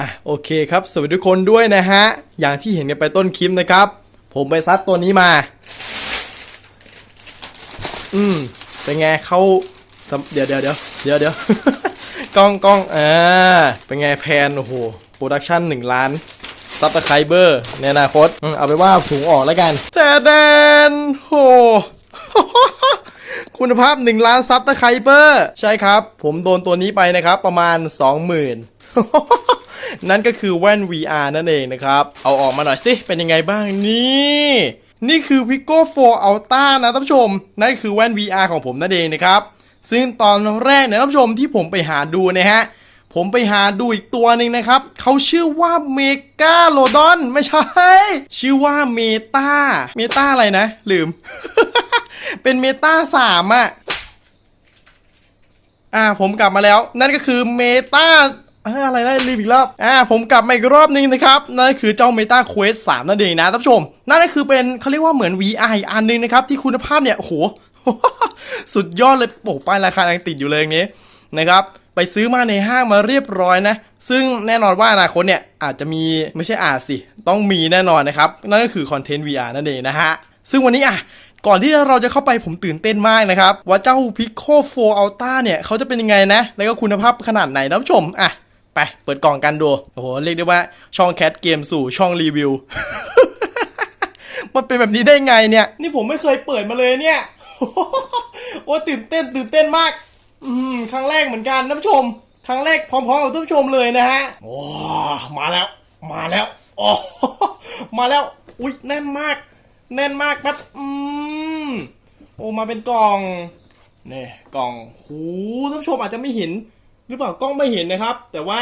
อะโอเคครับ สวัสดีทุกคนด้วยนะฮะ อย่างที่เห็นกันไปต้นคลิปนะครับ ผมไปซัดตัวนี้มา อืมเป็นไงเขาเดี๋ยวเดี๋ยวเดี๋ยวเดี๋ยวเดี๋ยวกล้องกล้องอ่าเป็นไงแพนโอ้โหโปรดักชั่นหนึ่งล้านซับสไครเบอร์ในอนาคตเอาไปว่าถุงออกแล้วกันแต่แดนโหคุณภาพ 1 ล้านซับตะไครเปอร์ ใช่ครับ ผมโดนตัวนี้ไปนะครับ ประมาณ 20,000 นั่นก็คือแว่น VR นั่นเองนะครับ เอาออกมาหน่อยสิ เป็นยังไงบ้างนี่นี่คือ Pico 4 Ultra นะท่านผู้ชม นั่นคือแว่น VR ของผมนั่นเองนะครับ ซึ่งตอนแรกนี่ยท่านผู้ชมที่ผมไปหาดูนะฮะ ผมไปหาดูอีกตัวหนึ่งนะครับ เขาชื่อว่าเมกาโลดอน ไม่ใช่ ชื่อว่าเมตาเมตาอะไรนะ ลืม เป็นเมตาสามอะอ่าผมกลับมาแล้ว นั่นก็คือเมตา อะไรนะลืมอีกรอบอ่าผมกลับมาอีกรอบนึงนะครับนั่นคือเจ้า Meta Quest 3 นั่นเองนะท่านผู้ชม นั่นก็คือเป็นเขาเรียกว่าเหมือน VR อันหนึงนะครับ ที่คุณภาพเนี่ย โอ้โห สุดยอดเลยโอ้ป้ายราคายังติดอยู่เลยอย่างนี้นะครับไปซื้อมาในห้างมาเรียบร้อยนะ ซึ่งแน่นอนว่าอนาคตเนี่ยอาจจะมีไม่ใช่อาจสิ ต้องมีแน่นอนนะครับ นั่นก็คือคอนเทนต์ VR นั่นเองนะฮะ ซึ่งวันนี้อะก่อนที่เราจะเข้าไปผมตื่นเต้นมากนะครับ ว่าเจ้า Pico 4 Ultra เนี่ยเขาจะเป็นยังไงนะ แล้วก็คุณภาพขนาดไหนนะผู้ชมอะ ไปเปิดกล่องกันดู โอ้โห เรียกได้ว่าช่องแคทเกมสู่ช่องรีวิว มันเป็นแบบนี้ได้ไงเนี่ย นี่ผมไม่เคยเปิดมาเลยเนี่ย โอ้ตื่นเต้นตื่นเต้นมาก อืมครั้งแรกเหมือนกันท่านผู้ชม ครั้งแรกพร้อมๆกับท่านผู้ชมเลยนะฮะโอ้มาแล้ว มาแล้วโอ้มาแล้ว อุ้ยแน่นมาก แน่นมากครับอืมโอ้มาเป็นกล่องนี่กล่องหูท่านผู้ชมอาจจะไม่เห็น หรือเปล่ากล้องไม่เห็นนะครับ แต่ว่า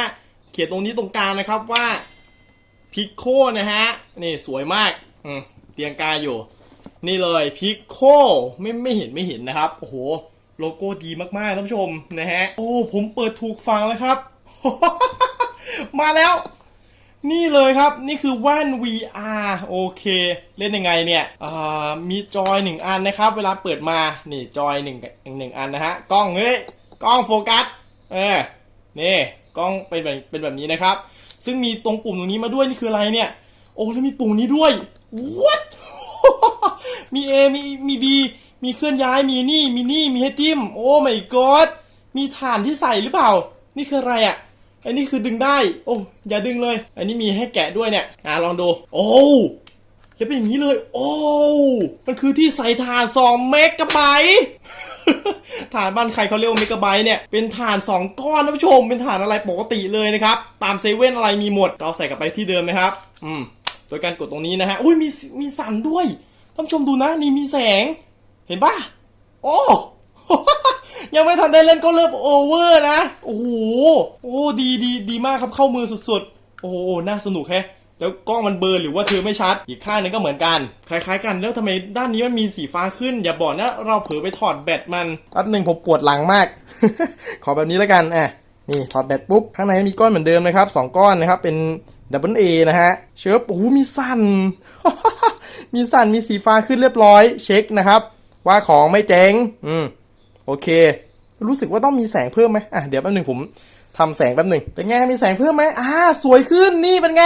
เขียนตรงนี้ตรงกลางนะครับว่าพิกโคนะฮะนี่สวยมากอืมเตียงกาอยู่ นี่เลยพิกโคไม่ไม่เห็นไม่เห็นนะครับโอ้โหโลโก้ดีมากๆท่านผู้ชมนะฮะโอ้ผมเปิดถูกฟังแล้วครับ มาแล้ว นี่เลยครับนี่คือแว่น VR โอเค เล่นยังไงเนี่ยมีจอยหนึ่งอันนะครับ เวลาเปิดมานี่จอยหนึ่งหนึ่งอันนะฮะกล้องเฮ้ยกล้องโฟกัส เออนี่กล้องเป็นแบบเป็นแบบนี้นะครับ ซึ่งมีตรงปุ่มตรงนี้มาด้วยนี่คืออะไรเนี่ย โอ้แล้วมีปุ่มนี้ด้วย what มี A มีมี B มีเคลื่อนย้ายมีนี่มีนี่มีให้จิ้ม โอ้ my god มีฐานที่ใส่หรือเปล่า นี่คืออะไรอะ่ะอันนี้คือดึงได้ โอ้อย่าดึงเลย อันนี้มีให้แกะด้วยเนี่ยอะลองดู โอ้จะเป็นอย่างนี้เลย โอ้ มันคือที่ใส่ถ่าน2เมกะไบต์ ฐานบ้านใครเขาเรียกว่าเมกะไบต์เนี่ย เป็นฐาน 2 ก้อนท่านผู้ชม เป็นฐานอะไรปกติเลยนะครับ ตามเซเว่นอะไรมีหมด เราใส่กลับไปที่เดิมนะครับ อืม โดยการกดตรงนี้นะฮะ อุ้ยมีมีสันด้วยท่านผู้ชมดูนะนี่มีแสง เห็นปะโอ้ยังไม่ทันได้เล่นก็เริ่มโอเวอร์นะ โอ้โห โอ้ดีดีดีมากครับเข้ามือสุดๆ โอ้โหน่าสนุกแฮะ แล้วกล้องมันเบลอร์หรือว่าเธอไม่ชัด อีกข้างหนึงก็เหมือนกันคล้ายๆ กันแล้วทำไมด้านนี้มันมีสีฟ้าขึ้น อย่าบอกนะเราเผลอไปถอดแบตมันแป๊บหนึ่งผมปวดหลังมาก ขอแบบนี้แล้วกันอะนี่ถอดแบตปุ๊บข้างในมีก้อนเหมือนเดิมนะครับสองก้อนนะครับเป็นดับเบิลเอนะฮะเชิฟโอ้โหมีสั่น มีสั่นมีสีฟ้าขึ้นเรียบร้อย เช็คนะครับ ว่าของไม่เจ๊งอืมโอเค รู้สึกว่าต้องมีแสงเพิ่มไหมอะเดี๋ยวแป๊บหนึ่งผม ทำแสงแป๊บหนึ่งเป็นไง มีแสงเพิ่มไหมอ่า สวยขึ้นนี่เป็นไง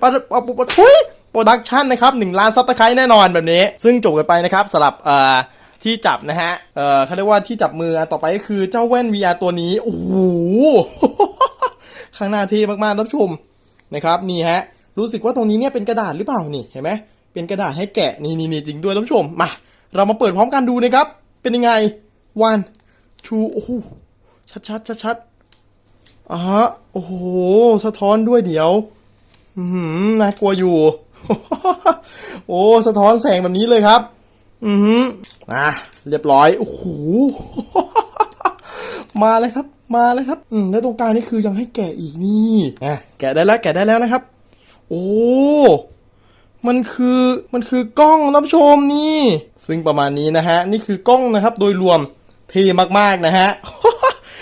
ปะปะปะปะทุยโปรดักชันนะครับหนึ่งล้านซับสไครต์แน่นอนแบบนี้ ซึ่งจบกันไปนะครับสำหรับเอ่อที่จับนะฮะ เอ่อเขาเรียกว่าที่จับมือต่อไปก็คือเจ้าแว่น VR ตัวนี้ โอ้โห ข้างหน้าเท่มากๆท่านผู้ชมนะครับนี่ฮะ รู้สึกว่าตรงนี้เนี่ยเป็นกระดาษหรือเปล่านี่เห็นไหมเป็นกระดาษให้แกะนี่นี่จริงด้วยท่านผู้ชมมาเรามาเปิดพร้อมกันดูนะครับ เป็นยังไง one two โอ้โหชัดชัดชัดชัด อ่าฮะ โอ้โห สะท้อนด้วยเดี๋ยว อืมน่ากลัวอยู่ โอ้ สะท้อนแสงแบบนี้เลยครับ อือหืออะเรียบร้อย โอ้โห มาเลยครับ มาเลยครับ อืม แล้วตรงกลางนี่คือยังให้แกะอีกนี่อะแกะได้แล้ว แกะได้แล้วนะครับ โอ้ มันคือ มันคือกล้องนผู้ชมนี่ ซึ่งประมาณนี้นะฮะ นี่คือกล้องนะครับ โดยรวมเท่มากๆนะฮะ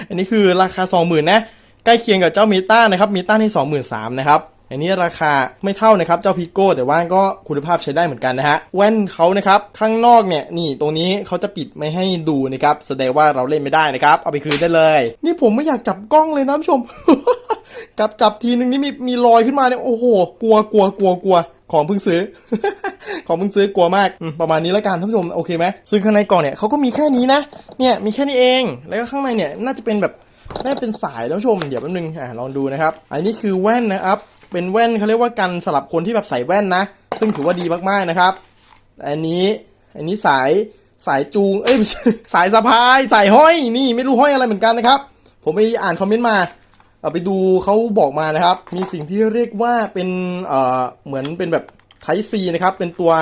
อันนี้คือราคา20,000นะ ใกล้เคียงกับเจ้าเมตานะครับเมตานี่23,000นะครับอันนี้ราคาไม่เท่านะครับเจ้าพิโก้แต่ว่าก็คุณภาพใช้ได้เหมือนกันนะฮะแว่นเขานะครับข้างนอกเนี่ยนี่ตรงนี้เขาจะปิดไม่ให้ดูนะครับแสดงว่าเราเล่นไม่ได้นะครับ เอาไปคืนได้เลย นี่ผมไม่อยากจับกล้องเลยนะท่านผู้ชมจับจับทีนึงนี่มีมีรอยขึ้นมาเนี่ยโอ้โหกลัวกลัวกลัวกลัวของเพิ่งซื้อ ของเพิ่งซื้อกลัวมาก ประมาณนี้แล้วกันท่านผู้ชมโอเคไหมซึ่งข้างในกล่องเนี่ยเขาก็มีแค่นี้นะเนี่ยมีแค่นี้เอง แล้วก็ข้างในเนี่ยน่าจะเป็นแบบ น่าเป็นสายท่านผู้ชม เดี๋ยวแป๊บนึงอะลองดูนะครับ อันนี้คือแว่นนะครับ เป็นแว่นเขาเรียกว่ากันสำหรับคนที่แบบใส่แว่นนะ ซึ่งถือว่าดีมากๆนะครับ อันนี้ อันนี้สายสายจูง เอ้ยสายสะพาย สายห้อย นี่ไม่รู้ห้อยอะไรเหมือนกันนะครับ ผมไปอ่านคอมเมนต์มาเอาไปดูเขาบอกมานะครับ มีสิ่งที่เรียกว่าเป็น เอ่อ เหมือนเป็นแบบ Type C นะครับ เป็นตัว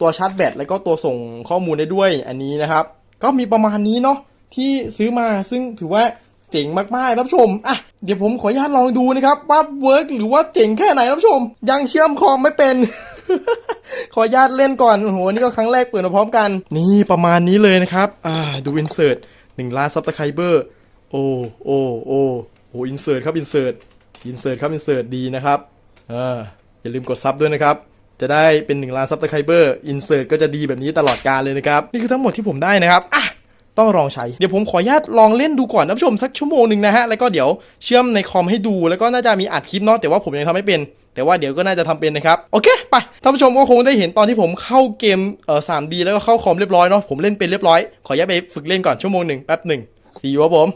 ตัวชาร์จแบตแล้วก็ตัวส่งข้อมูลได้ด้วย อันนี้นะครับ ก็มีประมาณนี้เนาะที่ซื้อมาซึ่งถือว่า เจ๋งมากๆท่านผู้ชมอะเดี๋ยวผมขออนุญาตลองดูนะครับว่าเวิร์กหรือว่าเจ๋งแค่ไหนท่านผู้ชม ยังเชื่อมคอมไม่เป็น ขออนุญาตเล่นก่อนโหนี่ก็ครั้งแรกเปิดมาพร้อมกัน นี่ประมาณนี้เลยนะครับ อ่าดูอินเสิร์ตหนึ่งล้านซับสไครเบอร์โอ้โอ้โอ้โหอินเสิร์ตครับอินเสิร์ตอินเสิร์ตครับอินเสิร์ตดีนะครับอ่าอย่าลืมกดซับด้วยนะครับจะได้เป็น1ล้านซับสไครเบอร์อินเสิร์ตก็จะดีแบบนี้ตลอดกาลเลยนะครับ นี่คือทั้งหมดที่ผมได้นะครับอะ ต้องลองใช้ เดี๋ยวผมขออนุญาตลองเล่นดูก่อนท่านผู้ชมสักชั่วโมงหนึ่งนะฮะ แล้วก็เดี๋ยวเชื่อมในคอมให้ดูแล้วก็น่าจะมีอัดคลิปเนาะแต่ว่าผมยังทำไม่เป็น แต่ว่าเดี๋ยวก็น่าจะทำเป็นนะครับ โอเค ไปท่านผู้ชมก็คงได้เห็นตอนที่ผมเข้าเกมเอ่อ 3D แล้วก็เข้าคอมเรียบร้อยเนาะผมเล่นเป็นเรียบร้อยขออนุญาตไปฝึกเล่นก่อนชั่วโมงหนึ่งแป๊บหนึ่งสีอยู่ครับผม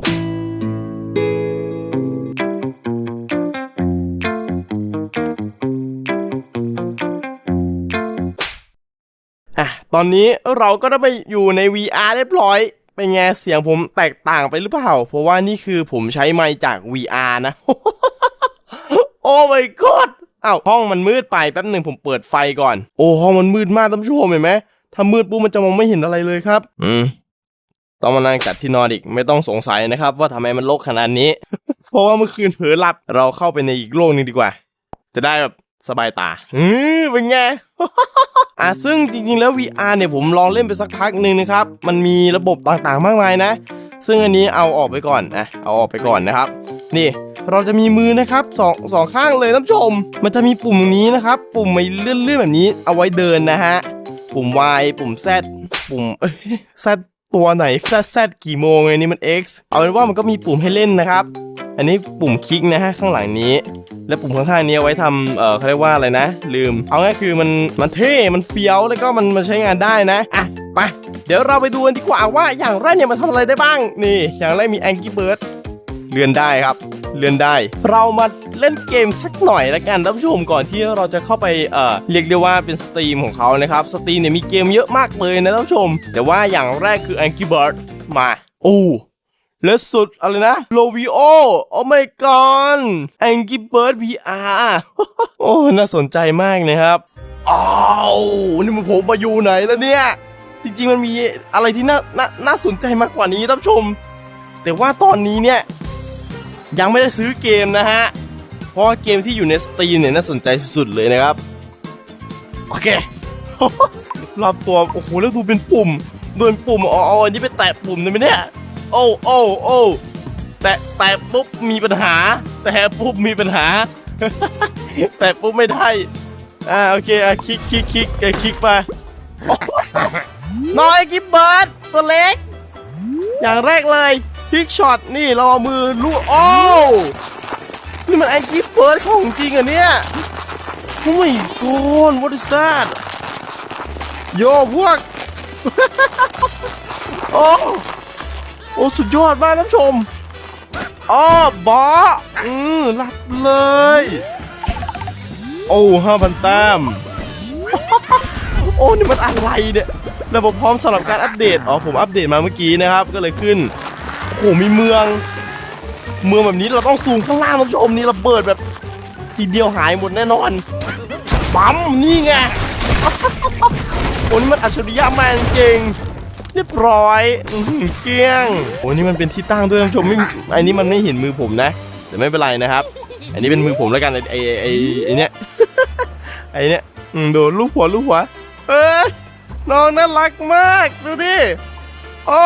อะตอนนี้เราก็ได้ไปอยู่ใน VR เรียบร้อย เป็นไงเสียงผมแตกต่างไปหรือเปล่า เพราะว่านี่คือผมใช้ไมค์จาก VR นะ โอ้ my god อ้าวห้องมันมืดไปแป๊บหนึ่งผมเปิดไฟก่อน โอ้ห้องมันมืดมากท่านผู้ชมเห็นไหมถ้ามืดปุ๊บมันจะมองไม่เห็นอะไรเลยครับ อืมต้องมานั่งจัดที่นอนอีกไม่ต้องสงสัยนะครับ ว่าทำไมมันโลกขนาดนี้ เพราะว่าเมื่อคืนเผลอหลับเราเข้าไปในอีกโลกหนึงดีกว่า จะได้แบบ สบายตาอืมเป็นไงอะซึ่งจริงๆ แล้ว VR เนี่ยผมลองเล่นไปสักพักหนึ่งนะครับ มันมีระบบต่างๆ มากมายนะ ซึ่งอันนี้เอาออกไปก่อนนะเอาออกไปก่อนนะครับ นี่เราจะมีมือนะครับสองสองข้างเลยท่านผู้ชม มันจะมีปุ่มตรงนี้นะครับ ปุ่มไม่เลื่อนๆแบบนี้เอาไว้เดินนะฮะ ปุ่ม Y ปุ่ม Z ปุ่มเอ้ย Z ตัวไหน Z Z กี่โมงไงนี่มัน X เอาเป็นว่ามันก็มีปุ่มให้เล่นนะครับ อันนี้ปุ่มคลิกนะฮะข้างหลังนี้ และปุ่มข้างๆนี้เอาไว้ทำเอ่อเขาเรียกว่าอะไรนะ ลืม เอาง่ายคือมันมันเท่ มันเฟี้ยวแล้วก็มันมันใช้งานได้นะอะไปเดี๋ยวเราไปดูกันดีกว่าว่าอย่างแรกเนี่ยมันทำอะไรได้บ้าง นี่ อย่างแรกมี Angry Bird เลื่อนได้ครับ เลื่อนได้ เรามาเล่นเกมสักหน่อยละกันท่านผู้ชมก่อนที่เราจะเข้าไปเอ่อเรียกได้ว่าเป็นสตรีมของเขานะครับสตรีมเนี่ยมีเกมเยอะมากเลยนะท่านผู้ชม แต่ว่าอย่างแรกคือ Angry Bird มาโอ้ และสุดอะไรนะโลวิโอโอ้ my god Angry Bird VR โอ้น่าสนใจมากนะครับอ้าวนี่มันผมมาอยู่ไหนแล้วเนี่ย จริงๆมันมีอะไรที่น่าน่าน่าสนใจมากกว่านี้ท่านผู้ชม แต่ว่าตอนนี้เนี่ย ยังไม่ได้ซื้อเกมนะฮะ เพราะเกมที่อยู่ในสตรีมเนี่ยน่าสนใจสุดๆเลยนะครับ โอเครอบตัว โอ้โห แล้วดูเป็นปุ่มโดนปุ่มอ๋ออันนี้ไปแตะปุ่มได้ไหมเนี่ย โอ้โอ้โอ้แตะแตะปุ๊บมีปัญหา แตะปุ๊บมีปัญหา แตะปุ๊บไม่ได้อ่าโอเคอะคลิกคลิกคลิกเอ่อคลิกไปน้อยกิบเบิร์ดตัวเล็ก อย่างแรกเลยคลิกช็อตนี่รอมือลูกโอ้นี่มันไอ้กิบเบิร์ดของจริงอะเนี่ยโอ้ยกอน what is that โยพวก โอ้ โอ้สุดยอดมากท่านผู้ชมอ้อบออืมรับเลย โอ้ห้าพันแต้มโอ้ นี่มันอะไรเนี่ย ระบบพร้อมสำหรับการอัปเดต อ๋อ ผมอัปเดตมาเมื่อกี้นะครับ ก็เลยขึ้น โอ้โห มีเมือง เมืองแบบนี้เราต้องซูมข้างล่างท่านผู้ชมนี่ระเบิดแบบทีเดียวหายหมดแน่นอนปั๊มนี่ไงโอ้นี่มันอัจฉริยะมากจริง รียบร้อยอื้อหือเกลี้ยงโอ้นี่มันเป็นที่ตั้งด้วยท่านผู้ชมไม่อันนี้มันไม่เห็นมือผมนะแต่ไม่เป็นไรนะครับ อันนี้เป็นมือผมแล้วกันไอ้ไอ้ไอ้ไอ้เนี้ย ไอ้เนี้ยอืมดูลูกหัวลูกหัว เอ้ยน้องน่ารักมากดูดิโอ้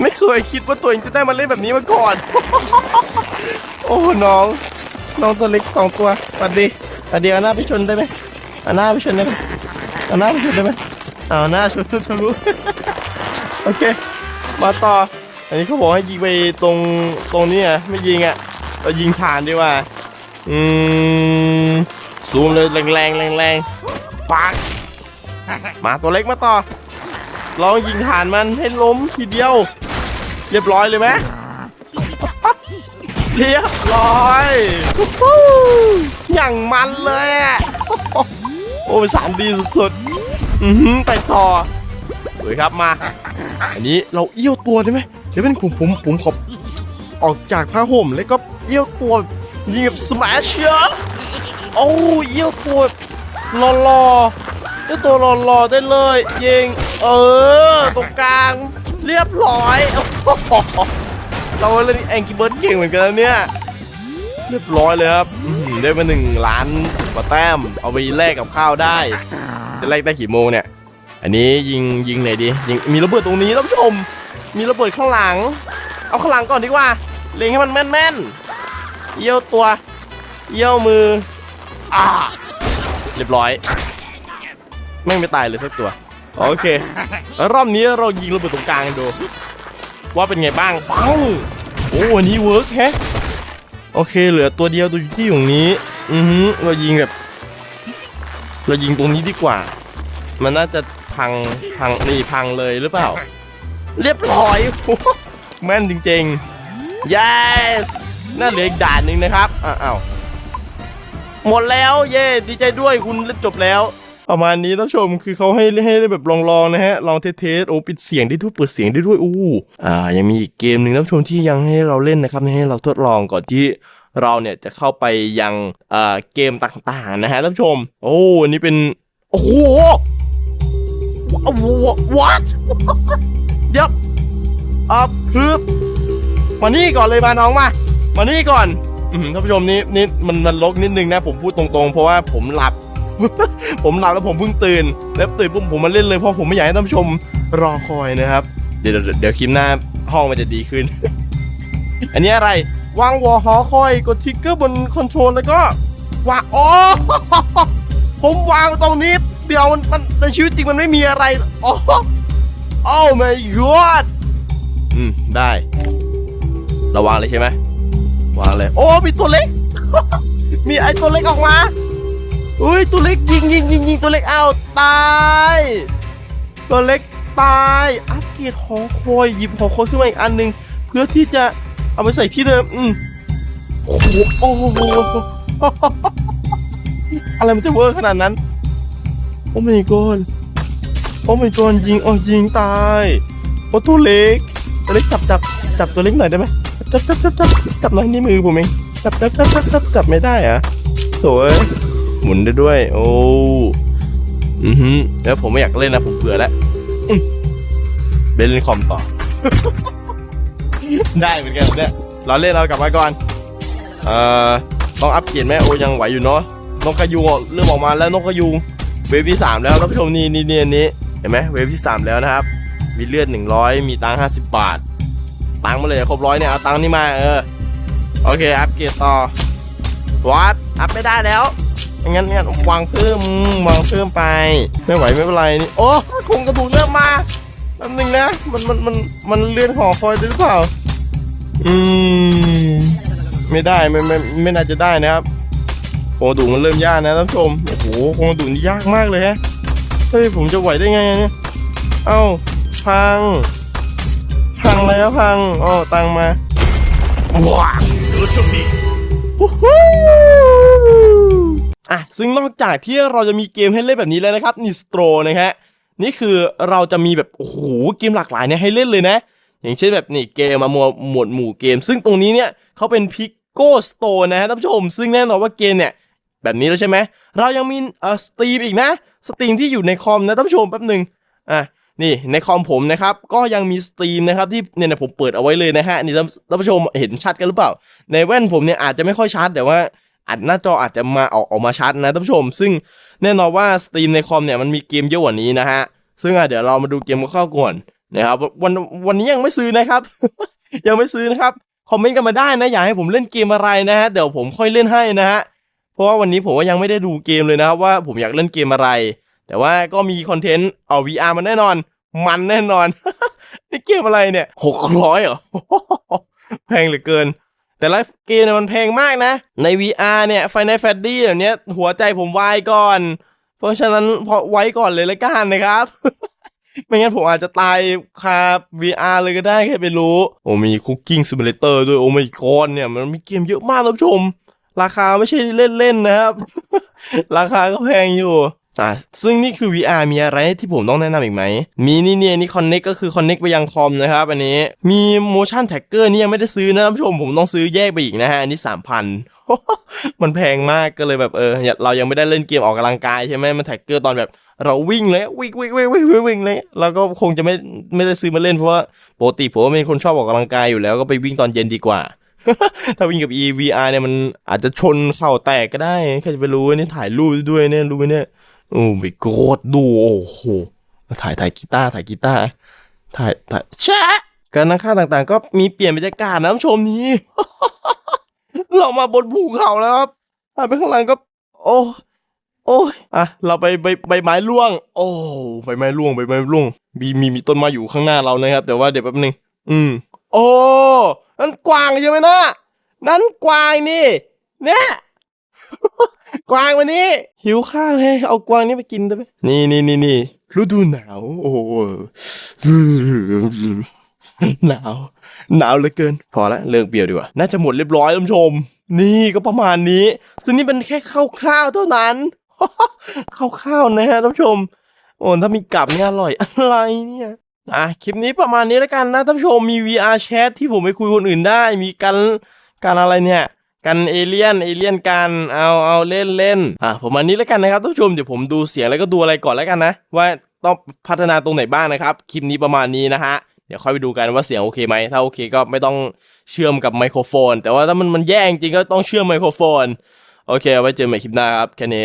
ไม่เคยคิดว่าตัวเองจะได้มาเล่นแบบนี้มาก่อน โอ้น้อง น้องตัวเล็กสองตัวสวัสดีอะเดี๋ยวเอาหน้าไปชนได้ไหมเอาหน้าไปชนได้ไหมเอาหน้าไปชนได้ไหมเอาหน้าชนทะลุ โอเค มาต่อ อันนี้เขาบอกให้ยิงไปตรงตรงนี้อะไม่ยิงอะเรายิงฐานดีกว่า อืมซูมเลยแรงแรงแรงแรงปักมาตัวเล็กมาต่อ ลองยิงฐานมันให้ล้มทีเดียว เรียบร้อยเลยไหมเรียบร้อยอย่างมันเลยอะโอ้เป็นสามดีสุดๆ อือไปต่อเฮ้ยครับมา อันนี้เราเอี้ยวตัวได้ไหมเดี๋ยวเป็นผมผมผมขอออกจากผ้าห่มแล้วก็เอี้ยวตัวยิงแบบสมาชเชอร์โอ้เอี้ยวตัวรอรอๆเอี้ยวตัวรอรอๆได้เลยยิงเออตรงกลางเรียบร้อย เราเล่นแองกี้เบิร์ดเก่งเหมือนกันนะเนี่ยเรียบร้อยเลยครับได้มาหนึ่งล้านกว่าแต้ม เอาไปแลกกับข้าวได้ จะแลกได้กี่โมงเนี่ย อันนี้ยิงยิงไหนดียิงมีระเบิดตรงนี้ท่านผู้ชม มีระเบิดข้างหลัง เอาข้างหลังก่อนดีกว่า เล็งให้มันแม่นแม่นเอี้ยวตัวเอี้ยวมืออ่าเรียบร้อย ไม่งไม่ตายเลยสักตัว โอเค รอบนี้เรายิงระเบิดตรงกลางกันดู ว่าเป็นไงบ้างปังโอ้อันนี้เวิร์กแฮะโอเค เหลือตัวเดียวตัวอยู่ที่ตรงนี้ อือฮึเรายิงแบบ เรายิงตรงนี้ดีกว่า มันน่าจะ พังพังนี่พังเลยหรือเปล่า เรียบร้อยแม่นจริงๆ yes น่าเหลืออีกด่านหนึ่งนะครับอ้าวหมดแล้วเย่ดีใจด้วยคุณเล่นจบแล้ว ประมาณนี้ท่านชมคือเขาให้ให้แบบลองๆนะฮะลองเทสๆโอ้ปิดเสียงได้ด้วยเปิดเสียงได้ด้วยอู้อ่ายังมีอีกเกมหนึ่งท่านชมที่ยังให้เราเล่นนะครับให้เราทดลองก่อนที่เราเนี่ยจะเข้าไปยังอ่าเกมต่างๆนะฮะท่านชม โอ้อันนี้เป็นโอ้โห what เดี๋ยวอ่าคือมานี่ก่อนเลยมาน้องมา มานี่ก่อนท่านผู้ชมนี่นี่มันมันลกนิดนึงนะ ผมพูดตรงๆ เพราะว่าผมหลับ ผมหลับแล้วผมเพิ่งตื่น แล้วตื่นปุ๊บผมมาเล่นเลยเพราะผมไม่อยากให้ท่านผู้ชมรอคอยนะครับ เดี๋ยวเดี๋ยวเดี๋ยวคลิปหน้าห้องมันจะดีขึ้น อันนี้อะไร วางวอหอคอย กดทิกเกอร์บนคอนโทรลแล้วก็วางอ๋อผมวางตรงนี้ เดี๋ยวมันมันในชีวิตจริงมันไม่มีอะไรอ๋อโอ้ my god อืม ได้ ระวังเลยใช่ไหมวางเลย โอ้ มีตัวเล็ก มีไอตัวเล็กออกมาอุ้ย ตัวเล็กยิงยิงยิงยิงตัวเล็กเอาตาย ตัวเล็กตาย อัปเกรดหอคอยหยิบหอคอยขึ้นมาอีกอันหนึ่งเพื่อที่จะเอาไปใส่ที่เดิม อืมโอ้โหโอ้โหอะไรมันจะเวอร์ขนาดนั้น โอ้ my god โอ้ my god ยิงอ๋อยิงตายโอ้ตัวเล็กตัวเล็กจับจับจับตัวเล็กหน่อยได้ไหมจับจับจับจับจับหน่อยนี่มือผมเองจับจับจับจับจับจับไม่ได้อะสวยหมุนได้ด้วย โอ้อือฮึแล้วผมไม่อยากเล่นนะผมเบื่อแล้วอืมไปเล่นคอมต่อ ได้เหมือนกันเนี่ยเราเล่นเรากลับมาก่อน เอ่อต้องอัปเกรดไหมโอ้ยังไหวอยู่เนาะนกกระยูงเริ่มออกมาแล้วนกกระยูง เวฟที่สามแล้วท่านผู้ชมนี่นี่นี่อันนี้เห็นไหมเวฟที่สามแล้วนะครับ มีเลือดหนึ่งร้อยมีตังค์ห้าสิบบาท ตังค์มาเลยครบร้อยเนี่ยเอาตังค์นี่มาเออโอเคอัปเกรดต่อวัดอัพไม่ได้แล้วงั้นงั้นวางเพิ่มวางเพิ่มไป ไม่ไหวไม่เป็นไรนี่โอ้คงกระดูกเริ่มมาแป๊บนึงนะมันมันมันมันเลื่อนหอคอยได้หรือเปล่า อืมไม่ได้ไม่ไม่ไม่น่าจะได้นะครับ งกระดูกมันเริ่มยากนะท่านผู้ชมโอ้โหโครงกระดูกนี่ยากมากเลยฮะเฮ้ยผมจะไหวได้ไงเนี่ยเอ้าพัง พังแล้วพังอ๋อตังมาว้าวู้ฮู้อะซึ่งนอกจากที่เราจะมีเกมให้เล่นแบบนี้แล้วนะครับนิสโตรนะฮะนี่คือเราจะมีแบบโอ้โหเกมหลากหลายเนี่ยให้เล่นเลยนะ อย่างเช่นแบบนี่เกมมาหมวดหมวดหมู่เกม ซึ่งตรงนี้เนี่ยเขาเป็นพิกโก้สโตร์นะฮะท่านผู้ชม ซึ่งแน่นอนว่าเกมเนี่ย แบบนี้แล้วใช่ไหม เรายังมีเอ่อสตรีมอีกนะ สตรีมที่อยู่ในคอมนะท่านผู้ชมแป๊บหนึ่งอะนี่ในคอมผมนะครับก็ยังมีสตรีมนะครับที่เนี่ยผมเปิดเอาไว้เลยนะฮะนี่ท่านผู้ชมเห็นชัดกันหรือเปล่า ในแว่นผมเนี่ยอาจจะไม่ค่อยชัดแต่ว่าอัดหน้าจออาจจะมาออกออกมาชัดนะท่านผู้ชม ซึ่งแน่นอนว่าสตรีมในคอมเนี่ยมันมีเกมเยอะกว่านี้นะฮะซึ่งอะเดี๋ยวเรามาดูเกมเข้าก่อนนะครับวันวันนี้ยังไม่ซื้อนะครับ ยังไม่ซื้อนะครับคอมเมนต์กันมาได้นะอยากให้ผมเล่นเกมอะไรนะฮะเดี๋ยวผมค่อยเล่นให้นะฮะ ราะราะว่าวันนี้ผมก็ยังไม่ได้ดูเกมเลยนะครับว่าผมอยากเล่นเกมอะไร แต่ว่าก็มีคอนเทนต์เอา VR มันแน่นอน มันแน่นอนนี่เกมอะไรเนี่ยหกร้อยเหรอแพงเหลือเกิน แต่ละเกมเนี่ยมันแพงมากนะ ใน VR เนี่ย Final Fantasy แบบเนี้ยหัวใจผมวายก่อน เพราะฉะนั้นพอไว้ก่อนเลยละกันนะครับไม่งั้นผมอาจจะตายคา VR เลยก็ได้แค่ไปรู้ โอ้มี Cooking Simulator ด้วย โอ้ไม่กอนเนี่ย มันมีเกมเยอะมากท่านผู้ชม ราคาไม่ใช่เล่นๆนะครับ ราคาก็แพงอยู่อะซึ่งนี่คือ VR มีอะไรที่ผมต้องแนะนำอีกไหม มีนี่เนี่ยนี่ Connect ก็คือ Connect ไปยังคอมนะครับ อันนี้ มี Motion Tracker นี่ยังไม่ได้ซื้อนะท่านผู้ชมผมต้องซื้อแยกไปอีกนะฮะ อันนี้ 3,000 มันแพงมากก็เลยแบบเอออย่าเรายังไม่ได้เล่นเกมออกกำลังกายใช่ไหมมันแท็กเกอร์ตอนแบบเราวิ่งเลยวิ่งวิ่งวิ่งวิ่งวิ่งเลยเราก็คงจะไม่ไม่ได้ซื้อมาเล่นเพราะว่าปกติผมเป็นคนชอบออกกำลังกายอยู่แล้วก็ไปวิ่งตอนเย็นดีกว่า ถ้าวิ่งกับ EVR เนี่ยมันอาจจะชนเข่าแตกก็ได้ใครจะไปรู้นี่ถ่ายรูปด้วยเนี่ยรู้ไหมเนี่ยโอ้ไม่โกรธดูโอ้โหถ่ายถ่ายกีตาร์ถ่ายกีตาร์ถ่ายถ่ายแชะการนั่งข้างต่างๆ ก็มีเปลี่ยนบรรยากาศนะท่านผู้ชมนี้ เรามาบนภูเขาแล้วครับหันไปข้างหลังก็ โอ้โอ้ยอะเราไปใบใบไม้ร่วง โอ้ใบไม้ร่วงใบไม้ร่วงมีมีมีต้นไม้อยู่ข้างหน้าเรานะครับ แต่ว่าเดี๋ยวแป๊บนึง อืม โอ้ นั่นกวางใช่ไหมนะนั่นกวางนี่ เนี่ยกวางวันนี้ หิวข้าวให้เอากวางนี้ไปกินได้ไหมนี่นี่นี่นี่ฤดูหนาว โอ้โหหนาว หนาวเหลือเกิน พอละเลิกเบียวดีกว่า น่าจะหมดเรียบร้อยท่านผู้ชม นี่ก็ประมาณนี้ซึ่งนี่เป็นแค่คร่าวๆเท่านั้นคร่าวๆนะฮะท่านผู้ชม โอ้ถ้ามีกลับเนี่ยอร่อยอะไรเนี่ย อะคลิปนี้ประมาณนี้แล้วกันนะท่านผู้ชมมี VR chat ที่ผมไปคุยคนอื่นได้ มีกันการอะไรเนี่ยกันเอเลี่ยนเอเลี่ยนกันเอาเอาเล่นเล่นอะประมาณนี้แล้วกันนะครับท่านผู้ชมเดี๋ยวผมดูเสียงแล้วก็ดูอะไรก่อนแล้วกันนะ ว่าต้องพัฒนาตรงไหนบ้างนะครับ คลิปนี้ประมาณนี้นะฮะเดี๋ยวค่อยไปดูกันว่าเสียงโอเคไหมถ้าโอเคก็ไม่ต้องเชื่อมกับไมโครโฟน แต่ว่าถ้ามันมันแย่จริงก็ต้องเชื่อมไมโครโฟน โอเค ไว้เจอใหม่คลิปหน้าครับแค่นี้